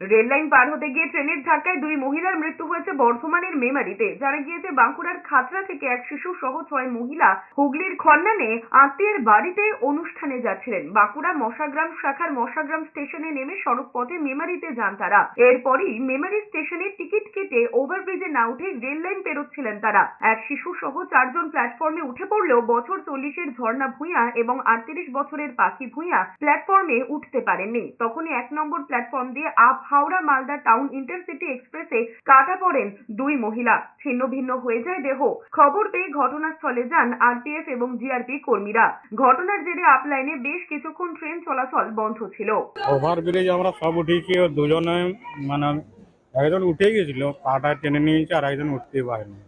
Rail line পার হতে গিয়ে ট্রেনের ধাক্কায় দুই মহিলার মৃত্যু হয়েছে বর্ধমানের মেমারিতে। জানা গিয়েছে, বাঁকুড়ার খাতড়া থেকে এক শিশু সহ ছয় মহিলা হুগলির খন্নানে আত্মীয়ের বাড়িতে অনুষ্ঠানে যাচ্ছিলেন। বাঁকুড়া মশাগ্রাম শাখার মশাগ্রাম স্টেশনে নেমে সড়ক পথে মেমারিতে যান তারা। এরপরই মেমারি স্টেশনে টিকিট কেটে ওভারব্রিজে না উঠে রেল লাইন পেরোচ্ছিলেন তারা। এক শিশু সহ চারজন প্ল্যাটফর্মে উঠে পড়লেও বছর চল্লিশের ঝর্ণা ভূঁইয়া এবং আটত্রিশ বছরের পাখি ভূঁইয়া প্ল্যাটফর্মে উঠতে পারেননি। তখনই এক নম্বর প্ল্যাটফর্ম দিয়ে up Howrah Malda town intercity এক্সপ্রেসে কাটা পড়েন দুই মহিলা। ছিন্ন ভিন্ন হয়ে যায় দেহ। খবর পেয়ে ঘটনাস্থলে যান আরপিএফ এবং জিআরপি কর্মীরা। ঘটনার জেরে আপলাইনে বেশ কিছুক্ষণ ট্রেন চলাচল বন্ধ ছিল। ওভার ব্রিজ আমরা সব উঠেছি দুজনে মানে একজন উঠে গেছিল পাটা টেনে নিয়েছে আর একজন উঠতে পারেনি।